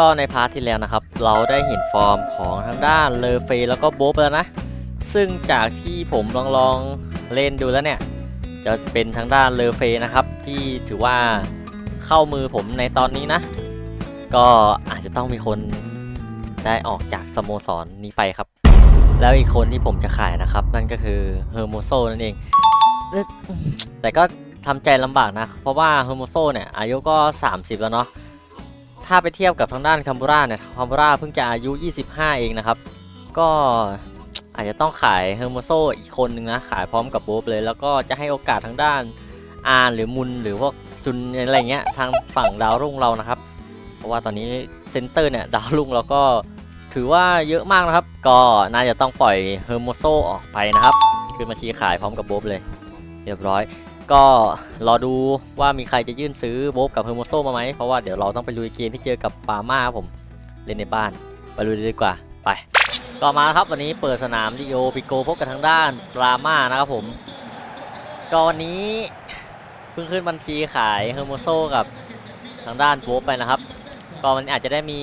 ก็ในพาร์ทที่แล้วนะครับ เราได้เห็นฟอร์มของทางด้านเลเฟแล้วก็โบ๊บแล้วนะ ซึ่งจากที่ผมลองลองเล่นดูแล้วเนี่ย จะเป็นทางด้านเลเฟนะครับ ที่ถือว่าเข้ามือผมในตอนนี้นะ ก็อาจจะต้องมีคนได้ออกจากสโมสรนี้ไปครับ แล้วอีกคนที่ผมจะขายนะครับ นั่นก็คือเฮอร์โมโซนั่นเอง แต่ก็ทำใจลำบากนะ เพราะว่าเฮอร์โมโซเนี่ยอายุก็ 30 แล้วเนาะ ถ้าไปเทียบกับทางด้านคัมบูราเนี่ยคัมบูราเพิ่งจะอายุ 25 เองนะครับ ก็อาจจะต้องขายเฮอร์โมโซอีกคนนึงนะ ขายพร้อมกับโบ๊บเลย แล้วก็จะให้โอกาสทางด้านอานหรือมุนหรือพวกจุนอะไรเงี้ยทางฝั่งดาวรุ่งเรานะครับ เพราะว่าตอนนี้เซนเตอร์เนี่ยดาวรุ่งเราก็ถือว่าเยอะมากนะครับ ก็น่าจะต้องปล่อยเฮอร์โมโซออกไปนะครับ ขึ้นมาชี้ขายพร้อมกับโบ๊บเลย เรียบร้อย ก็รอดูว่ามีใครจะยื่นซื้อโบ๊บกับเฮอร์โมโซมาไหมเพราะว่าเดี๋ยวเราต้องไปลุยเกมที่เจอกับปาม่าครับผมเล่นในบ้านไปลุยดีกว่าไปก็มาครับวันนี้เปิดสนามดิโอปิโกพบกับทางด้านปราม่านะครับผมก็วันนี้เพิ่งขึ้นบัญชีขายเฮอร์โมโซกับทางด้านโบ๊บไปนะครับ ก็มันอาจจะได้มี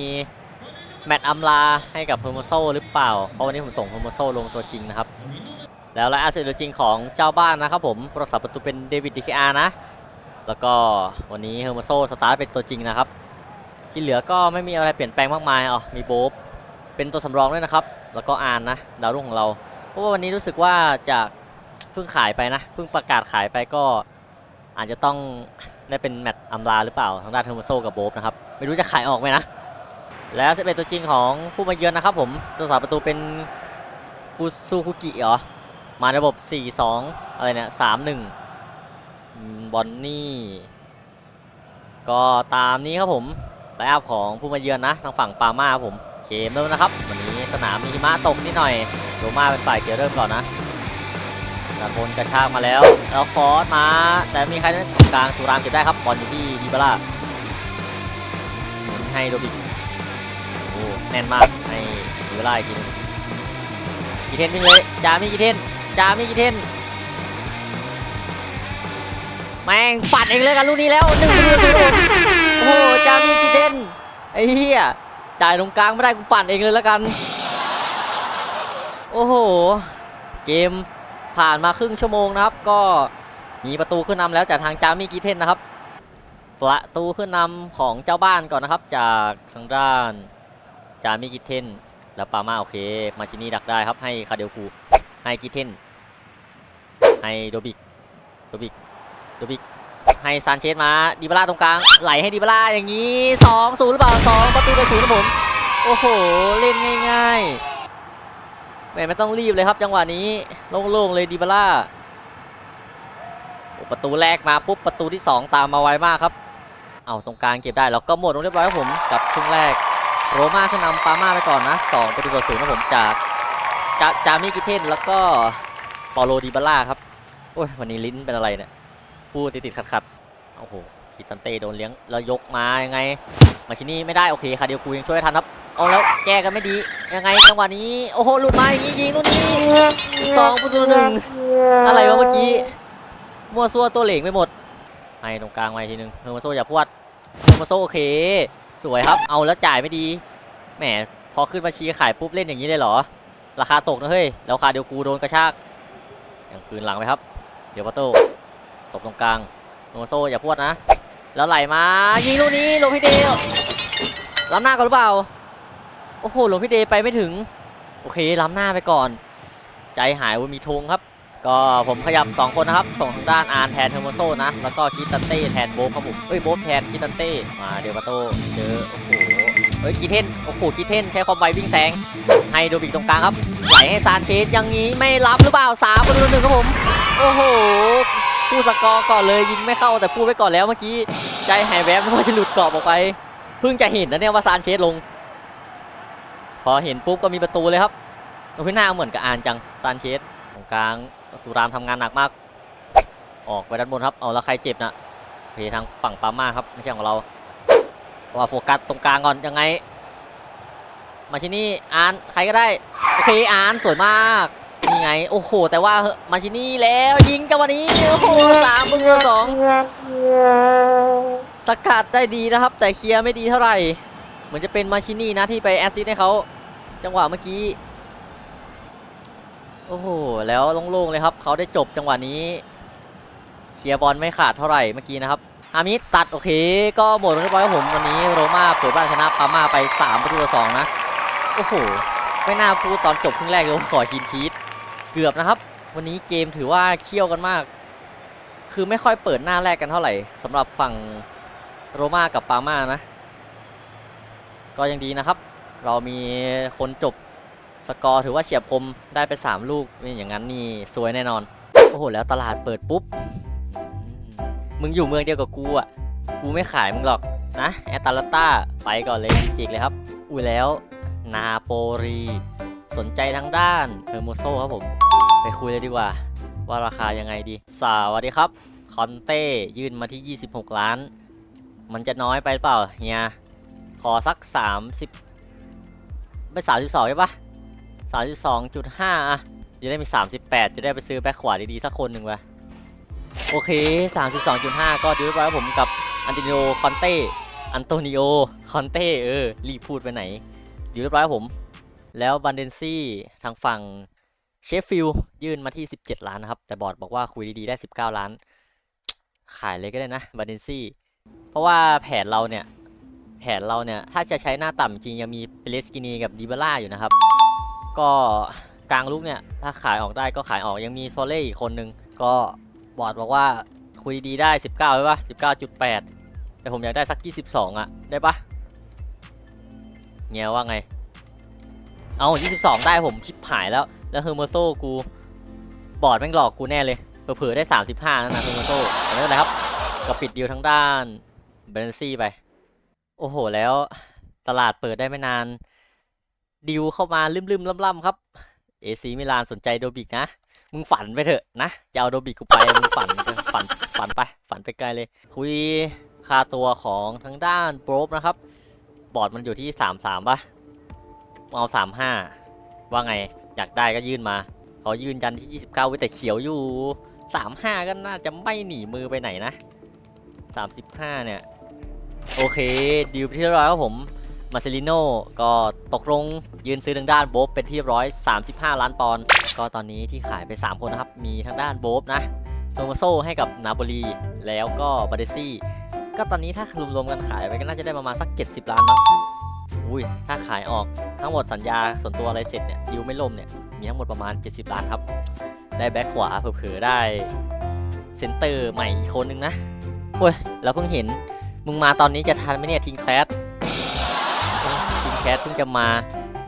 แมตช์อำลาให้กับเฮอร์โมโซหรือเปล่าเพราะวันนี้ผมส่งเฮอร์โมโซลงตัวจริงนะครับ แล้วรายอาเซตัวจริงของเจ้าบ้านนะครับผมรักษาประตูเป็นเดวิดดิคอานะ แล้วก็วันนี้เฮอร์โมโซสตาร์ทเป็นตัวจริงนะครับ ที่เหลือก็ไม่มีอะไรเปลี่ยนแปลงมากมายอ๋อมีโบ๊บเป็นตัวสำรองด้วยนะครับ แล้วก็อานนะ ดาวรุ่งของเรา เพราะว่าวันนี้รู้สึกว่าจะเพิ่งขายไปนะเพิ่งประกาศขายไปก็อาจจะต้องได้เป็นแมตช์อัมลาหรือเปล่าทางด้านเฮอร์โมโซกับโบ๊บนะครับไม่รู้จะขายออกไหมนะแล้ว11ตัวจริงของผู้มาเยือนนะครับผมตัวสาประตูเป็นคูซูคุกิเหรอ มาระบบ 4-2 อะไรเนี่ย 3-1 บอนนี่ ก็ตามนี้ครับผมไลน์อัพของผู้มาเยือนนะ ทางฝั่งปาม่าผม เกมเริ่มนะครับ วันนี้สนามมีหิมะตกนิดหน่อยโรม่าเป็นฝ่ายเกมเริ่มก่อนนะด้านบนกระชากมาแล้ว แล้วฟอสมา แต่มีใครในกลางสุรามเก็บได้ครับบอลอยู่ที่ดิบาร่าให้โดบิโอ้แน่นมากให้ดิบาร่าอีกทีนึงกีเทนวิ่งเลย จามีกีเทน จามีกี่เทนแม่งปัดเองเลยกันลูกนี้แล้วหนึ่งโอ้โหจามีกี่เทนไอ้เหี้ยจ่ายตรงกลางไม่ได้กูปั่นเองเลยแล้วกัน โอ้โห เกมผ่านมาครึ่งชั่วโมงนะครับ ก็มีประตูขึ้นนำแล้วจากทางจามีกี่เทนนะครับ ประตูขึ้นนำของเจ้าบ้านก่อนนะครับ จากทางด้านจามีกิเทนแล้วปามาโอเค มาชินีดักได้ครับให้คาเดลกูให้กิเทน ให้โดบิก โดบิก โดบิก ให้ซานเชสมาดิบาร่าตรงกลาง ไหลให้ดิบาร่าอย่างนี้2อศูนย์หรือเปล่าสองประตูต่อศูนย์ครับผม โอ้โห เล่นง่ายๆแหม่ไม่ต้องรีบเลยครับจังหวะนี้ โล่งๆเลยดิบาร่าประตูแรกมาปุ๊บประตูที่ 2 ตามมาไวมากครับ เอาตรงกลางเก็บได้แล้วก็หมดลงเรียบร้อยครับผมกับครึ่งแรก โรม่าขึ้นนำปาม่าไปก่อนนะ2ประตูต่อศูนย์ครับผมจากจาจามิกิเทนแล้วก็ปอโลดิบาร่าครับ อ้ยวันนี้ลิ้นเป็นอะไรเนี่ยพูดติดติดขัดขัดๆโอ้โหคิตันเต้โดนเลี้ยงแล้วยกมายังไง มาชินี่ไม่ได้โอเคคาเดียวกูยังช่วยทันครับเอาแล้วแก้กันไม่ดียังไงจังหวะนี้โอ้โหหลุดมาอย่างนี้ยิงลูกนี้สองประตูหนึ่งอะไรวะเมื่อกี้มัวซัวตัวเหลงไปหมดให้ตรงกลางมาอีกทีนึงเฮอร์มาโซอย่าพวดเฮอร์มาโซโอเค สวยครับ เอาแล้วจ่ายไม่ดีแหมพอขึ้นมาชี้ขายปุ๊บเล่นอย่างนี้เลยเหรอ ราคาตกนะเฮ้ยแล้วคาเดียวกูโดนกระชากยังคืนหลังไปครับ ดี๋ยวประตูตบตรงกลางโนโซอย่าพวดนะ แล้วไหลมา ยิงลูกนี้หลวงพี่เดย์ล้ำหน้าก่อนหรือเปล่า โอ้โหหลวงพี่เดย์ไปไม่ถึง โอเคล้ำหน้าไปก่อน ใจหายว่ามีธงครับ ก็ผมขยับ 2 คนนะครับ ส่งทางด้านอาร์นแทนเทอร์โมโซนะ แล้วก็คิตันเต้แทนโบ๊ทครับผมเอ้ยโบ๊ทแทนคิตันเต้มาเดี๋ยวประตูเจอโอ้โห เฮ้ยกีเทนโอ้โหกีเทนใช้ความไววิ่งแซงให้โดบิกตรงกลางครับไหลให้ซานเชสอย่างนี้ไม่รับหรือเปล่าสามประตูหนึ่งครับผมโอ้โหพูดสกอร์ก่อนเลยยิงไม่เข้าแต่พูดไว้ก่อนแล้วเมื่อกี้ใจหายแวบนึกว่าจะหลุดกรอบออกไป เพิ่งจะเห็นนะเนี่ยว่าซานเชสลง พอเห็นปุ๊บก็มีประตูเลยครับโอ้ยหน้าเหมือนกับอานจังซานเชสตรงกลางตูรามทำงานหนักมาก ออกไปด้านบนครับเอาแล้วใครเจ็บนะเคทางฝั่งปาม่าครับไม่ใช่ของเรา ว่าโฟกัสตรงกลางก่อนยังไง มาชินี่อานใครก็ได้โอเคอานสวยมากนี่ไงโอ้โห แต่ว่ามาชินี่แล้วยิงจังหวะนี้โอ้โหสามประตูต่อสองสกัดได้ดีนะครับ แต่เคลียร์ไม่ดีเท่าไหร่ เหมือนจะเป็นมาชินี่นะที่ไปแอสซิสต์ให้เขาจังหวะเมื่อกี้โอ้โหแล้วโล่งๆเลยครับเขาได้จบจังหวะนี้เคลียร์บอลไม่ขาดเท่าไหร่เมื่อกี้นะครับ อามิตัดโอเค ก็หมดเรียบร้อยครับผมวันนี้โรม่าเปิดบ้านชนะปาม่าไป3ประตูต่อ2นะ โอ้โห ไม่น่าพูดตอนจบครึ่งแรกเลยว่าขอชินชีตเกือบนะครับ วันนี้เกมถือว่าเคี่ยวกันมาก คือไม่ค่อยเปิดหน้าแรกกันเท่าไหร่สำหรับฝั่งโรม่ากับปาม่านะ ก็ยังดีนะครับ เรามีคนจบสกอร์ถือว่าเฉียบคมได้ไป 3 ลูกนี่อย่างนั้นนี่สวยแน่นอน โอ้โห แล้วตลาดเปิดปุ๊บ มึงอยู่เมืองเดียวกับกูอะ กูไม่ขายมึงหรอกนะแอตแลนตาไปก่อนเลยจิกๆเลยครับ อุ้ยแล้วนาโปลีสนใจทางด้านเฮอร์โมโซครับผม ไปคุยเลยดีกว่า ว่าราคายังไงดี สวัสดีครับคอนเต้ยื่นมาที่ 26 ล้าน มันจะน้อยไปหรือเปล่าเฮียขอสัก 30 ไม่ 32 ใช่ปะ32.5อะจะได้มี 38 จะได้ไปซื้อแบ็คขวาดีๆสักคนหนึ่งวะ โอเค 32.5 ก็ดูไว้วผมกับอันติโนคอนเต้อันโตนิโอคอนเต้เออรีพูดไปไหนอยู่เรียบร้อยผม แล้วบันเดนซี่ทางฝั่งเชฟฟิลยื่นมาที่ 17 ล้านนะครับ แต่บอร์ดบอกว่าคุยดีๆ ได้ 19 ล้าน ขายเลยก็ได้นะบันเดนซี่เพราะว่าแผนเราเนี่ย แผนเราเนี่ย ถ้าจะใช้หน้าต่ำจริงยังมีเปเลสกินีกับดิบาร่าอยู่นะครับ ก็กลางลูกเนี่ย ถ้าขายออกได้ก็ขายออกยังมีโซเล่อีกคนนึงก็ บอร์ดบอกว่าคุยดีได้ 19ใช่ปะ19.8 แต่ผมอยากได้สัก 22 อะ ได้ปะเงี้ยว่าไง เอา 22 ได้ผมชิปหายแล้ว แล้วเฮอร์โมโซกู บอร์ดแม่งหลอกกูแน่เลย เผื่อๆได้ 35นั่นนะเฮอร์โมโซแต่ไม่เป็นไรครับก็ปิดดีลทั้งด้านเบรนซี่ไป โอ้โห แล้วตลาดเปิดได้ไม่นานดิวเข้ามาลืมๆล่ำๆครับ เอซีมิลานสนใจโดบิกนะ มึงฝันไปเถอะนะจะเอาโดบิกกูไปมึงฝันฝันฝันไป ฝันไปไกลเลย คุยค่าตัวของทั้งด้านโบรฟนะครับ บอร์ดมันอยู่ที่33ป่ะเอา35ว่าไงอยากได้ก็ยื่นมา เขายืนยันที่29ไว้แต่เขียวอยู่35ก็น่าจะไม่หนีมือไปไหนนะ35เนี่ย โอเคดีลที่เรียบร้อยครับผม มาเซลิโนก็ตกลงยืนซื้อทางด้านโบ๊บเป็นที่เรียบร้อย35ล้านปอนด์ก็ตอนนี้ที่ขายไป 3 คนนะครับ มีทางด้านโบ๊บนะโทมาโซให้กับนาโปลีแล้วก็บาเดซี่ก็ตอนนี้ถ้ารวมๆกันขายไปก็น่าจะได้ประมาณสัก 70 ล้านมั้งอุ้ยถ้าขายออกทั้งหมดสัญญาส่วนตัวอะไรเสร็จเนี่ยดิวไม่ล่มเนี่ยมีทั้งหมดประมาณ 70 ล้านครับ ได้แบ็คขวาเผลอๆได้เซนเตอร์ใหม่อีกคนนึงนะโอ้ยแล้วเพิ่งเห็นมึงมาตอนนี้จะทันไหมเนี่ยทิงแคลส แคสเพิ่งจะมา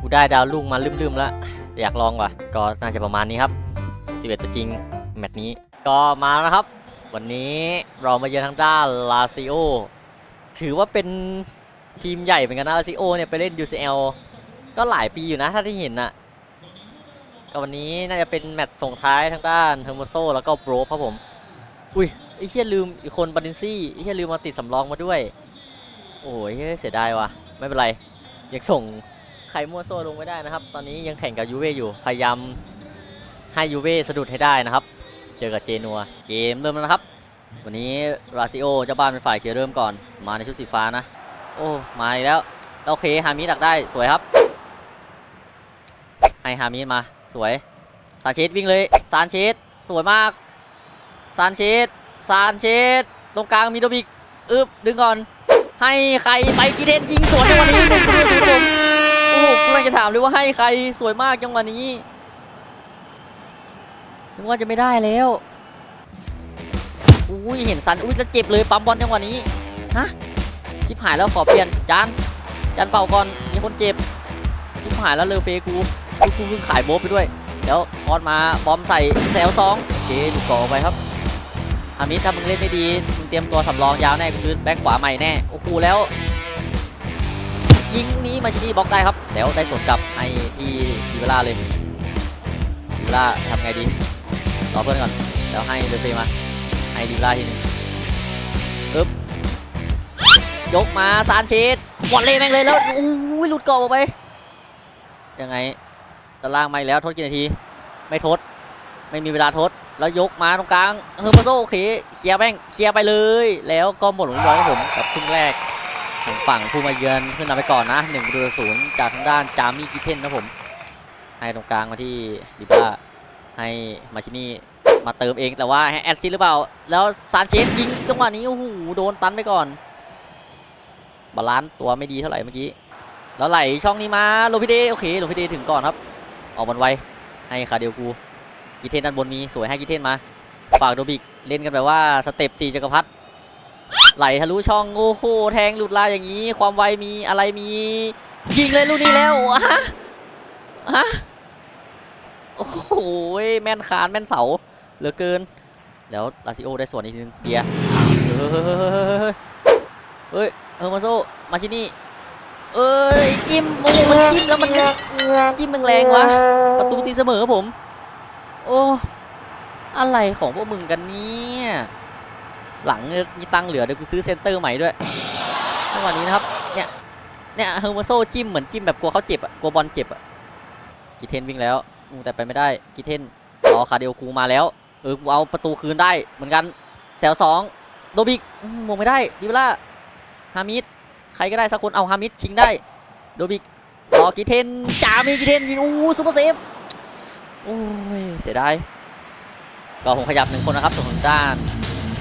กูได้ดาวลุ่งมาลืมๆแล้วอยากลองว่ะ ก็น่าจะประมาณนี้ครับ11ตัวจริงแมตช์นี้ก็มาแล้วครับ วันนี้เรามาเยือนทางด้านลาซิโอถือว่าเป็นทีมใหญ่เหมือนกันนะลาซิโอเนี่ยไปเล่น UCL ก็หลายปีอยู่นะถ้าที่เห็นนะก็วันนี้น่าจะเป็นแมตช์ส่งท้ายทางด้านเทอร์โมโซแล้วก็โบรครับผม อุ้ยไอ้เชี่ยลืมอีกคนบาดินซี่ไอ้เชี่ยลืมมาติดสำรองมาด้วย โอ้ยเฮ้ยเสียดายว่ะ ไม่เป็นไร ยังส่งใครมั่วโซ่ลงไม่ได้นะครับ ตอนนี้ยังแข่งกับยูเว่อยู่ พยายามให้ยูเว่สะดุดให้ได้นะครับ เจอกับเจนัว เกมเริ่มแล้วนะครับ วันนี้ราซิโอเจ้าบ้านเป็นฝ่ายเคลียร์เริ่มก่อน มาในชุดสีฟ้านะ โอ้ มาอีกแล้ว โอเค ฮามิดักได้ สวยครับ ให้ฮามิมา สวย ซานเชสวิ่งเลย ซานเชส สวยมาก ซานเชส ซานเชส ตรงกลางมีโดบิก อึบดึงก่อน ให้ใครไปกีเดนยิงสวนจังหวะนี้หนึ่งประตูศูนย์ผมโอ้โหกำลังจะถามเลยว่าให้ใครสวยมากจังหวะนี้นึกว่าจะไม่ได้แล้วอุ้ยเห็นสันอุ้ยแล้วเจ็บเลยปั๊มบอลจังหวะนี้ฮะชิบหายแล้วขอเปลี่ยนจานจานเป่าก่อนมีคนเจ็บชิบหายแล้วเลอเฟกูกูกูเพิ่งขายโบ๊ทไปด้วย เดี๋ยวคอนมาบอมใส่แถวสองเคดูก่อไปครับ อามิสถ้ามึงเล่นไม่ดี มึงเตรียมตัวสำรองยาวแน่กูซื้อแบ็คขวาใหม่แน่ โอ้โหแล้ว ยิงนี้มาชินี่บล็อกได้ครับ เดี๋ยวได้สวนกลับให้ที่ดีเวลาเลยดีเวลาทำไงดี รอเพื่อนก่อน เดี๋ยวให้เลเฟมา ให้ดีเวลาทีนึงปึ๊บ ยกมาซานเชสวอลเล่แม่งเลยแล้วอู้ยหลุดกรอบออกไป ยังไงด้านล่างไม่แล้ว โทดกี่นาที ไม่โทด ไม่มีเวลาทด แล้วยกมาตรงกลางเฮอร์โมโซโอเคเคลียร์แม่งเคลียร์ไปเลย แล้วก็หมดลงร้อยครับผมกับครึ่งแรกโหางฝั่งผู้มาเยือนขึ้นนำไปก่อนนะ1ประตูศูนย์จากทางด้านจามี่กิเทนนะผม ให้ตรงกลางมาที่ดิบ้าให้มาชินี่มาเติมเองแต่ว่าให้แอดซิหรือเปล่า แล้วซานเชสยิงจังหวะนี้โอ้โหโดนตันไปก่อน บาลานซ์ตัวไม่ดีเท่าไหร่เมื่อกี้ แล้วไหลช่องนี้มาโลพิเดโอเคโลพิเดถึงก่อนครับ ออกบอลไวให้คาเดียวกู กิเทนด้านบนมีสวยให้กิเทนมา ฝากโดบิกเล่นกันแบบว่าสเต็ปสี่จักรพรรดิไหลทะลุช่องโอ้โหแทงหลุดลายอย่างนี้ ความไวมีอะไรมียิงเลยลูกนี้แล้วฮะฮะโอ้โหแม่นคานแม่นเสาเหลือเกิน แล้วลาซิโอได้ส่วนอีกทีนึงเดียเฮ้ยเฮ้ยเฮ้ยเฮ้ยเฮ้ยเฮอร์มาโซมาชินี่เอ้ยจิ้มโอ้มันจิ้มแล้วมันจิ้มแรงๆวะประตูตีเสมอผม โอ้ อะไรของพวกมึงกันเนี่ย หลังมีตังเหลือเดี๋ยวกูซื้อเซนเตอร์ใหม่ด้วยจังหวะนี้นะครับ เนี่ย เนี่ยเฮอร์โมโซจิ้มเหมือนจิ้มแบบกลัวเขาเจ็บอะกลัวบอลเจ็บอะกิเทนวิ่งแล้วแต่ไปไม่ได้กิเทนรอคาเดลกูมาแล้ว เออกูเอาประตูคืนได้เหมือนกันแซวสองโดบิกมมงไม่ได้ดิเวล่าฮามิดใครก็ได้สักคนเอาฮามิดชิงได้ โดบิกรอกิเทนจ่ามีกิเทนยิงอู้ซูเปอร์เซฟ โอ้ย เสียดายก็ผมขยับหนึ่งคนนะครับส่วนทางด้าน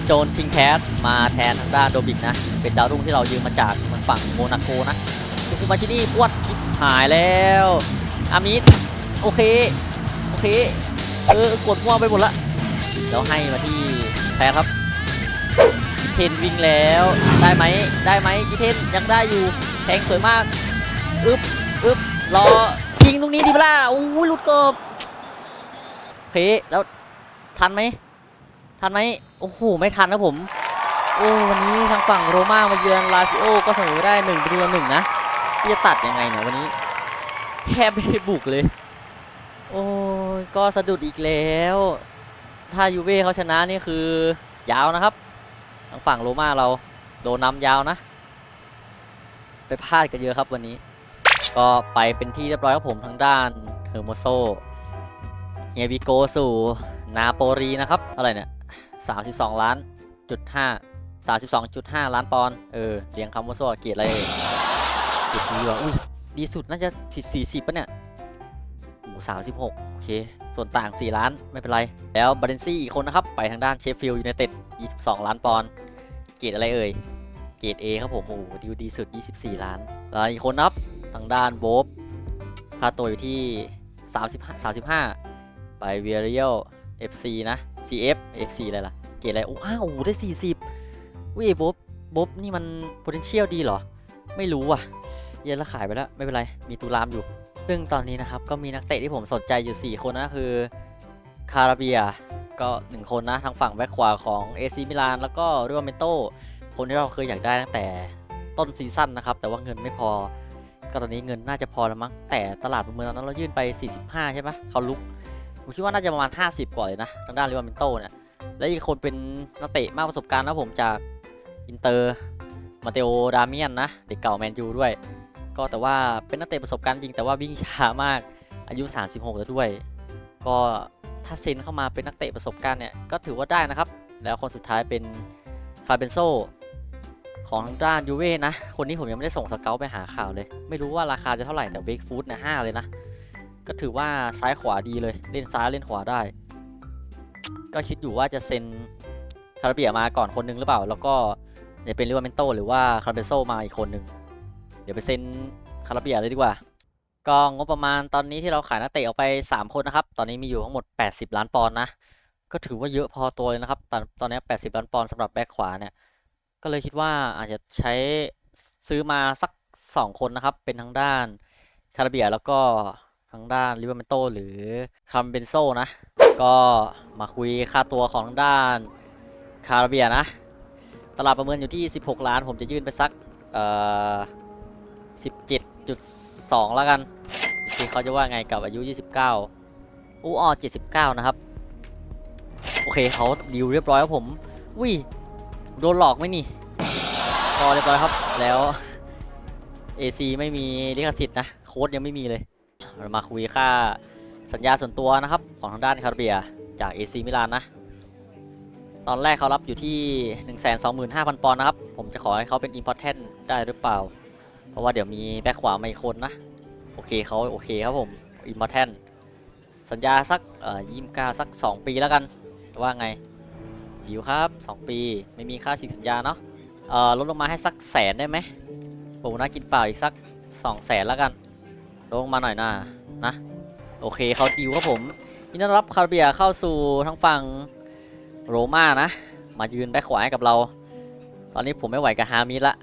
โจนทิงแคสมาแทนทางด้านโดบิกนะ เป็นดาวรุ่งที่เรายืมมาจากทางฝั่งโมนาโกนะคุณคุมาชินี่ปวดชิบหายแล้วอามิดโอเค โอเค เออกดมั่วไปหมดละแล้วให้มาที่แพ้ครับกิเทนวิ่งแล้วได้ไหมได้ไหมกิเทนยังได้อยู่แทงสวยมากอึบอึบรอชิงตรงนี้ดีเปล่าอู้หลุดกบ เคแล้วทันไหมทันไหมโอ้โหไม่ทันนะผม โอ้วันนี้ทางฝั่งโรม่ามาเยือนลาซิโอก็เสมอได้หนึ่งประตูหนึ่งนะที่จะตัดยังไงเนี่ยวันนี้แทบไม่ได้บุกเลย โอ้ยก็สะดุดอีกแล้ว ถ้ายูเว่เขาชนะนี่คือยาวนะครับ ทางฝั่งโรม่าเราโดนนำยาวนะ ไปพลาดกันเยอะครับวันนี้ ก็ไปเป็นที่เรียบร้อยครับผมทางด้านเฮอร์โมโซ เฮียบิโกสู่นาโปลีนะครับอะไรเนี่ย32ล้านจุดห้า32.5ล้านปอนด์เออเรียงคำว่าโซ่เกียรติอะไรเกียรติดีว่ะอุ้ยดีสุดน่าจะ40ป่ะเนี่ยโอ้สามสิบหกโอเค ส่วนต่าง 4 ล้านไม่เป็นไร แล้วบาเดนซี่อีกคนนะครับ ไปทางด้านเชฟฟิลด์ยูไนเต็ด22 ล้านปอนด์เกียรติอะไรเอ่ยเกียรติ A ครับผมโอ้โหดีดีสุด 24 ล้านแล้วอีกคนนะครับทางด้านโบ๊ค่าตัวอยู่ที่ 35 35 ไปเวียริเอล FC นะ CF FC อะไรล่ะ เกรดอะไร โอ้อ้าวโอ้โหได้ 40วิบ๊บบ๊บนี่มัน potential ดีเหรอ ไม่รู้อะ เย็นแล้วขายไปแล้ว ไม่เป็นไร มีตูรามอยู่ ซึ่งตอนนี้นะครับ ก็มีนักเตะที่ผมสนใจอยู่ 4 คนนะคือ คาราเบีย ก็ 1 คนนะ ทางฝั่งแบ็คขวาของ AC มิลาน แล้วก็ริวเมโต คนที่เราเคยอยากได้ตั้งแต่ต้นซีซั่นนะครับ แต่ว่าเงินไม่พอ ก็ตอนนี้เงินน่าจะพอแล้วมั้ง แต่ตลาดประเมินตอนนั้นเรายื่นไป 45 ใช่ปะเขาลุก ผมคิดว่าน่าจะประมาณ 50กว่าเลยนะ ทางด้านริวาเมนโตเนี่ย และอีกคนเป็นนักเตะมากประสบการณ์นะผมจากอินเตอร์ มาเตโอ ดาเมียนนะ เด็กเก่าแมนยูด้วย ก็แต่ว่าเป็นนักเตะประสบการณ์จริงแต่ว่าวิ่งช้ามาก อายุ 36 แล้วด้วย ก็ถ้าเซ็นเข้ามาเป็นนักเตะประสบการณ์เนี่ย ก็ถือว่าได้นะครับ แล้วคนสุดท้ายเป็นคาเบนโซของทางด้านยูเว่นะ คนนี้ผมยังไม่ได้ส่งสเกลไปหาข่าวเลย ไม่รู้ว่าราคาจะเท่าไหร่แต่เบคฟูดเนี่ยห้าเลยนะ ก็ถือว่าซ้ายขวาดีเลยเล่นซ้ายเล่นขวาได้ ก็คิดอยู่ว่าจะเซ็นคาราเบียมาก่อนคนหนึงหรือเปล่า แล้วก็เดี๋ยวเป็นลิวาเมนโตหรือว่าคาราเบโซมาอีกคนหนึ่งเดี๋ยวไปเซ็นคาราเบียเลยดีกว่าก็งบประมาณตอนนี้ที่เราขายนักเตะออกไป 3 คนนะครับ ตอนนี้มีอยู่ทั้งหมด 80 ล้านปอนด์นะ ก็ถือว่าเยอะพอตัวเลยนะครับ ตอนตอนนี้ 80 ล้านปอนด์สำหรับแบ็คขวาเนี่ย ก็เลยคิดว่าอาจจะใช้ซื้อมาสัก 2 คนนะครับ เป็นทางด้านคาราเบียแล้วก็ ทางด้านลิเวอร์เมนโตหรือคัมเบนโซนะ ก็มาคุยค่าตัวของทางด้านคาราเบียนะ ตลาดประเมินอยู่ที่ 16 ล้าน ผมจะยื่นไปสักเอ่อ17.2 แล้วกันที่เขาจะว่าไงกับอายุ 29อู้ออ79 นะครับ โอเคเขาดีลเรียบร้อยครับผมวิโดนหลอกไหมนี่พอเรียบร้อยครับแล้ว AC ไม่มีลิขสิทธิ์นะ โค้ดยังไม่มีเลย เรามาคุยค่าสัญญาส่วนตัวนะครับ ของทางด้านคาราเบียจาก AC มิลานนะ ตอนแรกเขารับอยู่ที่ 125,000 ปอนด์นะครับ ผมจะขอให้เขาเป็น important ได้หรือเปล่า เพราะว่าเดี๋ยวมีแบ็คขวามาอีกคนนะ โอเคเขาโอเคครับผมอิมมอร์แทนสัญญาสักเอ่อยิมกาสัก 2 ปีแล้วกัน ว่าไงดีครับ 2 ปีไม่มีค่าสิงสัญญาเนาะลดลงมาให้สักแสนได้ไหมผมน่ากินเปล่าอีกสัก2แสนแล้วกัน ลงมาหน่อยนะนะ โอเคเขาดีลครับผมยินดีต้อนรับคาร์เบียเข้าสู่ทั้งฝั่งโรม่านะ มายืนแบ็คขวาให้กับเรา ตอนนี้ผมไม่ไหวกับฮามิละ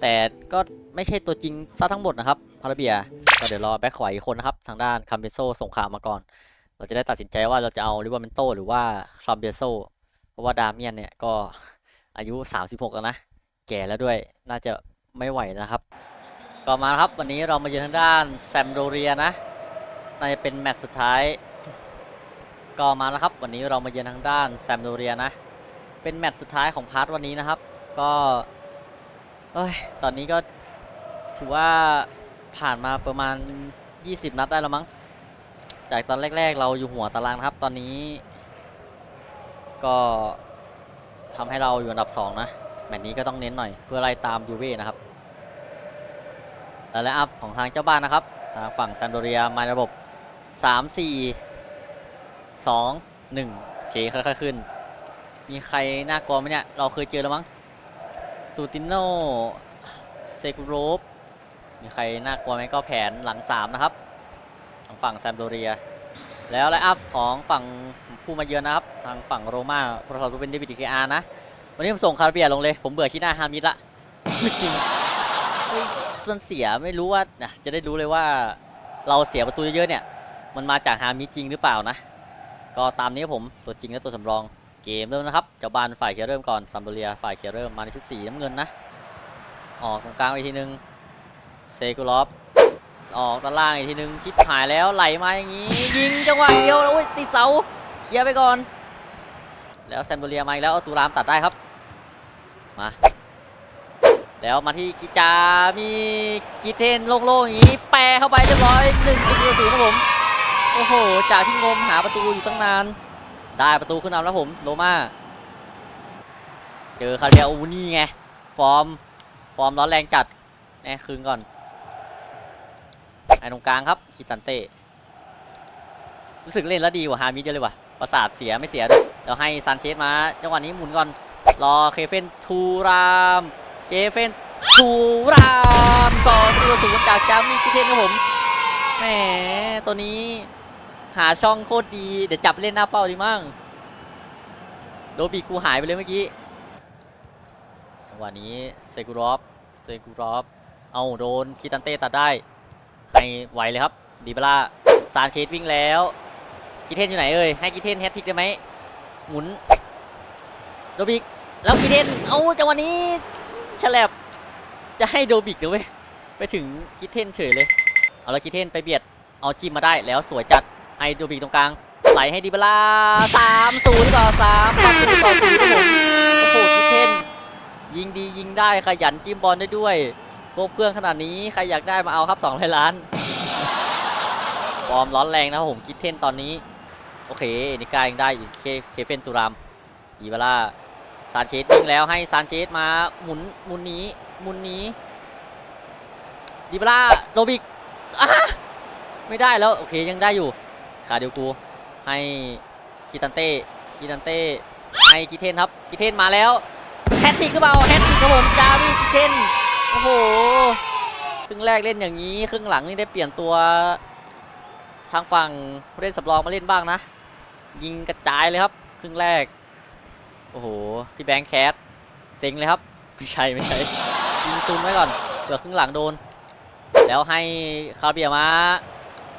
แต่ก็ไม่ใช่ตัวจริงซะทั้งหมดนะครับพาราเบียก็เดี๋ยวรอแบ็คขวาอีกคนนะครับ ทางด้านคัมเบโซส่งข่าวมาก่อน เราจะได้ตัดสินใจว่าเราจะเอาลิวาเมนโตหรือว่าคัมเบโซเพราะว่าดาเมียนเนี่ยก็อายุ 36 แล้วนะ แก่แล้วด้วยน่าจะไม่ไหวนะครับ ก็มาครับวันนี้เรามาเยือนทางด้านแซมโดเรียนะน่าจะเป็นแมตช์สุดท้าย ก็มาแล้วครับวันนี้เรามาเยือนทางด้านแซมโดเรียนะ เป็นแมตช์สุดท้ายของพาร์ทวันนี้นะครับ ก็เอ้ยตอนนี้ก็ถือว่าผ่านมาประมาณ 20 นัดได้แล้วมั้ง จากตอนแรก ๆ เราอยู่หัวตารางครับตอนนี้ ก็ทำให้เราอยู่อันดับ 2 นะแมตช์นี้ก็ต้องเน้นหน่อยเพื่อไล่ตามยูเว่นะครับ แล้วไลน์อัพของทางเจ้าบ้านนะครับทางฝั่งแซมโดเรียมาระบบ 3 4 2 1โอเคค่อยๆขึ้น มีใครน่ากลัวไหมเนี่ย เราเคยเจอแล้วมั้ง ตูติโนเซกูโรฟมีใครน่ากลัวไหมก็แผนหลัง 3 นะครับของฝั่งแซมโดเรีย แล้วไลอัพของฝั่งผู้มาเยือนนะครับ ทางฝั่งโรม่าประกอบด้วเป็นเดวิดเคอาร์นะ วันนี้ผมส่งคาราเบียลงเลย ผมเบื่อชิน่าฮามิดละจริง มันเสียไม่รู้ว่านะจะได้รู้เลยว่าเราเสียประตูเยอะๆเนี่ย มันมาจากฮามิจริงหรือเปล่านะ ก็ตามนี้ผมตัวจริงและตัวสำรองเกมเริ่มนะครับเจ้าบ้านฝ่ายเขียเริ่มก่อนซัมเบเรียฝ่ายเขียเริ่มมาในชุดสีน้ำเงินนะ ออกตรงกลางไปทีนึงเซกูลอฟออกด้านล่างอีกทีนึงชิปหายแล้วไหลมาอย่างนี้ ยิงจังหวะเดียวแล้วอุ้ยติดเสาเคลียร์ไปก่อน แล้วแซมเบเรียมาอีกแล้วเอาตูรามตัดได้ครับมา แล้วมาที่กิจามีกิเทนโล่งๆอย่างนี้แปรเข้าไปเรียบร้อยหนึ่งประตูศูนย์ครับผมโอ้โหจากที่งมหาประตูอยู่ตั้งนาน ได้ประตูขึ้นนำแล้วผมโรม่าเจอคาเรียอูนี่ไงฟอร์มฟอร์มร้อนแรงจัดแน่คืนก่อนไอ้ตรงกลางครับคิตันเต้รู้สึกเล่นแล้วดีกว่าฮามิดเยอะเลยว่ะประสาทเสียไม่เสียเด้วยเราให้ซานเชสมาจังหวะนี้หมุนก่อนรอเคเฟนทูราม เคเฟนทูรามสองประตูศูนย์จากจามีกิเทนครับผมแหมตัวนี้หาช่องโคตรดี เดี๋ยวจับเล่นหน้าเป้าดีมั่งโดบีกูหายไปเลยเมื่อกี้จังหวะนี้เซกูรอฟเซกูรอฟเอาโดนคิตันเต้ตัดได้ให้ไวเลยครับดีบลาซานเชสวิ่งแล้วกิเทนอยู่ไหนเอ่ยให้กิเทนแฮตทิกได้ไหมหมุนโดบิกแล้วกิเทนเอาจังหวะนี้ ฉลับจะให้โดบิกเลยเว้ยไปถึงกิเทนเฉยเลย เอาแล้วกิเทนไปเบียด เอาจิมมาได้แล้วสวยจัดไอโดบิกตรงกลาง ไหลให้ดีเบลาสามศูนย์ต่อสามประตูต่อศูนย์ครับผมโอ้โหกิเทนยิงดียิงได้ขยันจิ้มบอลได้ด้วยครบเครื่องขนาดนี้ใครอยากได้มาเอาครับ2ล้ล้านฟอร์มร้อนแรงนะครับผมคิเทนตอนนี้ โอเคนิกายังได้อยู่เคเคเฟนตูรามดีเวล่า ซานเชสวิ่งแล้วให้ซานเชสมาหมุนหมุนนี้หมุนนี้ดีเวล่าโรบิกอะไม่ได้แล้ว โอเคยังได้อยู่ขาเดียวกูให้คิตันเต้คิตันเต้ให้คิเทนครับคิเทนมาแล้วแฮตติกหรือเปล่าแฮตติกครับผมจาวีกิเทนโอ้โหครึ่งแรกเล่นอย่างนี้ครึ่งหลังนี่ได้เปลี่ยนตัวทางฝั่งผู้เล่นสำรองมาเล่นบ้างนะ ยิงกระจายเลยครับ ครึ่งแรก โอ้โห พี่แบงค์แคสเซ็งเลยครับ ไม่ใช่ไม่ใช่ยิงตุนไว้ก่อนเผื่อครึ่งหลังโดน แล้วให้คาเบียมา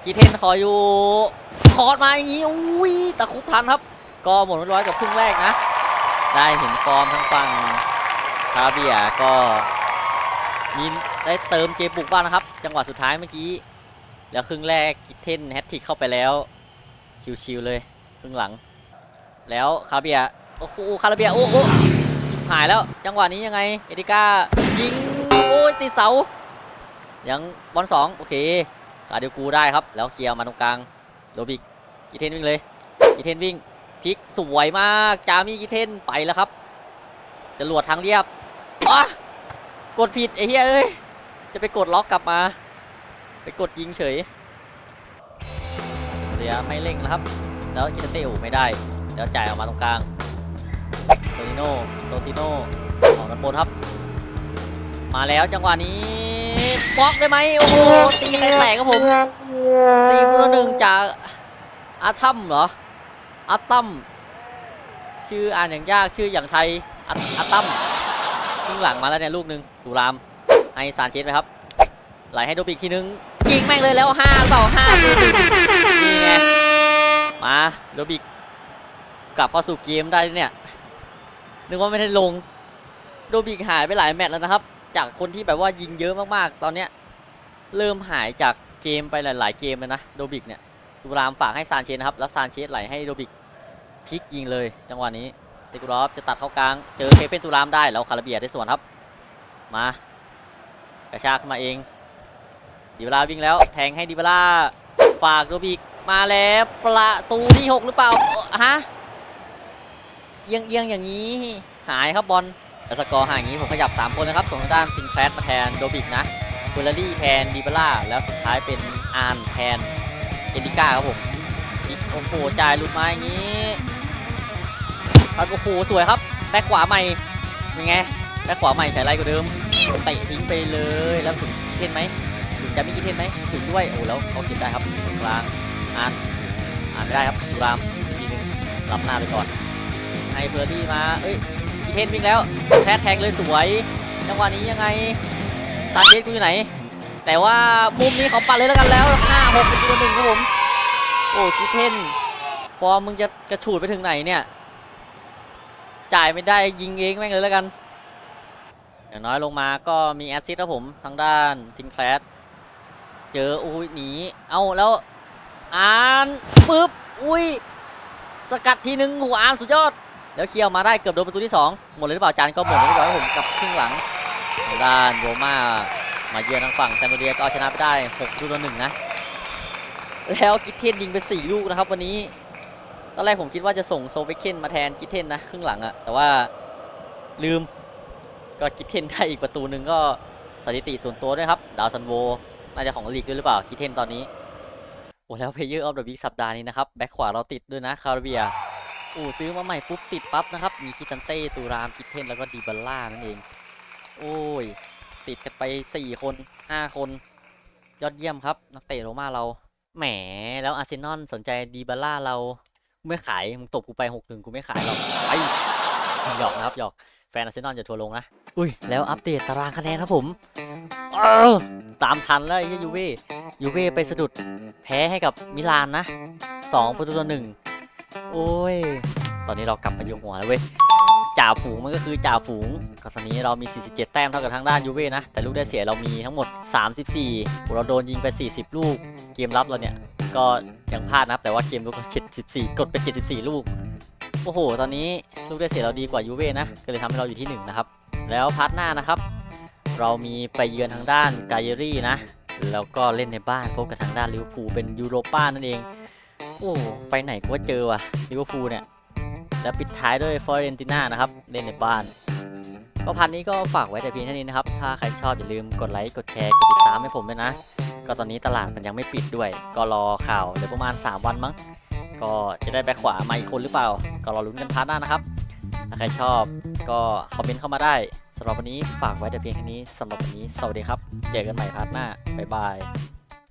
กีเทนคอยอยู่คอร์ดมาอย่างนี้อุ้ยตะคุบทันครับ ก็หมดร้อยกับครึ่งแรกนะ ได้เห็นฟอร์มทางฝั่งคาราเบียก็มีได้เติมเกมบุกบ้างนะครับ จังหวะสุดท้ายเมื่อกี้ แล้วครึ่งแรกกิเทนแฮตทริกเข้าไปแล้ว ชิวๆเลย ครึ่งหลัง แล้วคาราเบีย โอ้โหคาราเบียโอ้โหชิบหายแล้ว จังหวะนี้ยังไง เอติก้ายิงโอ้ยติดเสา ยังบอลสองโอเคกาเดียวกูได้ครับ แล้วเคลียร์มาตรงกลางโดบิกกิเทนวิ่งเลยกิเทนวิ่งพลิกสวยมากจามีกิเทนไปแล้วครับจะหลวดทางเรียบอะกดผิดไอ้เหี้ยเอ้ยจะไปกดล็อกกลับมา ไปกดยิงเฉยเดี๋ยวไม่เร่งนะครับ แล้วคิตาเตโอไม่ได้เดี๋ยวจ่ายออกมาตรงกลาง โตติโน่โตติโน่ออกด้านบนครับ มาแล้วจังหวะนี้บล็อกได้ไหมโอ้โหตีใครแตกครับผมสี่ประตูหนึ่งจากอาทัมเหรออาตัมชื่ออ่านอย่างยากชื่ออย่างไทยอาอาตัมครึ่งหลังมาแล้วเนี่ยลูกหนึ่งตุรามให้ซานเชสไปครับไหลให้โดบิกทีนึงยิงแม่งเลยแล้วห้าเปล่าห้าดูดินี่ไงมาโดบิกกลับเข้าสู่เกมได้เนี่ย นึกว่าไม่ได้ลง โดบิกหายไปหลายแมตช์แล้วนะครับ จากคนที่แบบว่ายิงเยอะมากๆ ตอนเนี้ยเริ่มหายจากเกมไปหลาย ๆ เกมเลยนะ โดบิกเนี่ยตูรามฝากให้ซานเชสนะครับ แล้วซานเชสไหลให้โดบิกพลิกยิงเลย จังหวะนี้เตกุรอฟจะตัดเข้ากลาง เจอเคเฟนตูรามได้ แล้วคาราเบียได้ส่วนครับ มากระชากขึ้นมาเองดิเวลาวิ่งแล้ว แทงให้ดิเวลาฝากโดบิกมาแล้วประตูที่หกหรือเปล่าฮะ เอียงเอียงอย่างนี้หายครับบอลแต่สกอร์ห่างอย่างนี้ผมขยับ 3 คนนะครับส่งทางด้านทิงแคลสมาแทนโดบิกนะเฟอร์รารี่แทนดีเบล่าแล้วสุดท้ายเป็นอาร์นแทนเอนดิก้าครับผมอีกโอ้โหจ่ายหลุดมาอย่างนี้ครับโอ้โหสวยครับแบ็คขวาใหม่ยังไงแบ็คขวาใหม่ใช้ไรกว่าเดิมเตะทิ้งไปเลยแล้วถึงเท่นไหมถึงจะไมีกิเท่นไหมถึงด้วยโอ้แล้วเขาเก็บได้ครับตรงกลางอาร์นอาร์นไม่ได้ครับดูรามอีกทีนึงรับหน้าไปก่อน ให้เฟอร์ดี้มา เอ้ยอีเทนวิ่งแล้วแทแทงเลยสวย จังหวะนี้ยังไงซานเชสกูอยู่ไหน แต่ว่ามุมนี้เขาปัดเลยแล้วกันแล้ว5 6เป็นตัวหนึ่งครับผม โอ้กีเทนฟอร์มมึงจะกระฉูดไปถึงไหนเนี่ย จ่ายไม่ได้ยิงเองแม่งเลยแล้วกัน อย่างน้อยลงมาก็มีแอสซิสต์ครับผมทางด้านทินแคลสเจออุ้ยหนี เอาแล้วอ่านปึ๊บ อุ้ยสกัดทีหนึ่งหัวอานสุดยอด แล้วเคลียร์ออกมาได้เกือบโดนประตูที่ 2 หมดเลยหรือเปล่าจานก็หมดเลยเรียบร้อยครับผมกับครึ่งหลังด้านโรม่ามาเยือนทางฝั่งแซมโดเรียก็เอาชนะไปได้6ประตูต่อหนึ่งนะ แล้วกิทเทนยิงไป 4 ลูกนะครับวันนี้ตอนแรกผมคิดว่าจะส่งโซเบเคนมาแทนกิทเทนนะครึ่งหลังอะแต่ว่าลืมก็กิทเทนได้อีกประตูหนึ่งก็สถิติส่วนตัวด้วยครับ ดาวซันโวน่าจะของลีกด้วยหรือเปล่ากิทเทนตอนนี้โอ้แล้วเพเยอร์ออฟเดอะวีคสัปดาห์นี้นะครับ แบ็คขวาเราติดด้วยนะคาราเบีย โอ้ซื้อมาใหม่ปุ๊บติดปั๊บนะครับ มีคิตันเต้ตูรามกิเทนแล้วก็ดีบัลล่านั่นเอง โอ้ย ติดกันไป 4 คน 5 คน ยอดเยี่ยมครับ นักเตะโรม่าเรา แหม แล้วอาร์เซนอลสนใจดีบัลล่าเราไม่ขาย มึงตบกูไป6 1กูไม่ขายหรอกไอ้หยอกนะครับหยอกแฟนอาร์เซนอลจะทัวร์ลงนะ อุ้ย แล้วอัปเดตตารางคะแนนครับผมเออตามทันแล้วไอ้เหี้ยยูเว่ยูเว่ไปสะดุดแพ้ให้กับมิลานนะ 2 ประตูต่อหนึ่ง โอ้ย ตอนนี้เรากลับมาอยู่หัวแล้วเว้ย จ่าฝูงมันก็คือจ่าฝูง ก็ตอนนี้เรามี 47 แต้มเท่ากับทางด้านยูเว่นะ แต่ลูกได้เสียเรามีทั้งหมด 34 เราโดนยิงไป 40 ลูก เกมรับเราเนี่ย ก็ยังพลาดนะครับ แต่ว่าเกมลุกเรา74กดไป 74 ลูก โอ้โห ตอนนี้ลูกได้เสียเราดีกว่ายูเว่นะ ก็เลยทำให้เราอยู่ที่ 1 นะครับ แล้วพาร์ทหน้านะครับ เรามีไปเยือนทางด้านกาเยรี่นะ แล้วก็เล่นในบ้านพบกับทางด้านลิเวอร์พูลเป็นยูโรป้านั่นเอง โอ้ ไปไหนก็เจอว่ะลิเวอร์พูลเนี่ย แล้วปิดท้ายด้วยฟอเรนติน่านะครับ เล่นในบ้าน ก็พันนี้ก็ฝากไว้แต่เพียงเท่านี้นะครับ ถ้าใครชอบอย่าลืมกดไลค์ กดแชร์ กดติดตามให้ผมด้วยนะ ก็ตอนนี้ตลาดมันยังไม่ปิดด้วย ก็รอข่าวเดี๋ยวประมาณ 3 วันมั้ง ก็จะได้แบ็คขวามาอีกคนหรือเปล่า ก็รอลุ้นกันพาร์ทหน้านะครับ ถ้าใครชอบก็คอมเมนต์เข้ามาได้สำหรับวันนี้ฝากไว้แต่เพียงแค่นี้สำหรับวันนี้สวัสดีครับ เจอกันใหม่พาร์ทหน้าบ๊ายบาย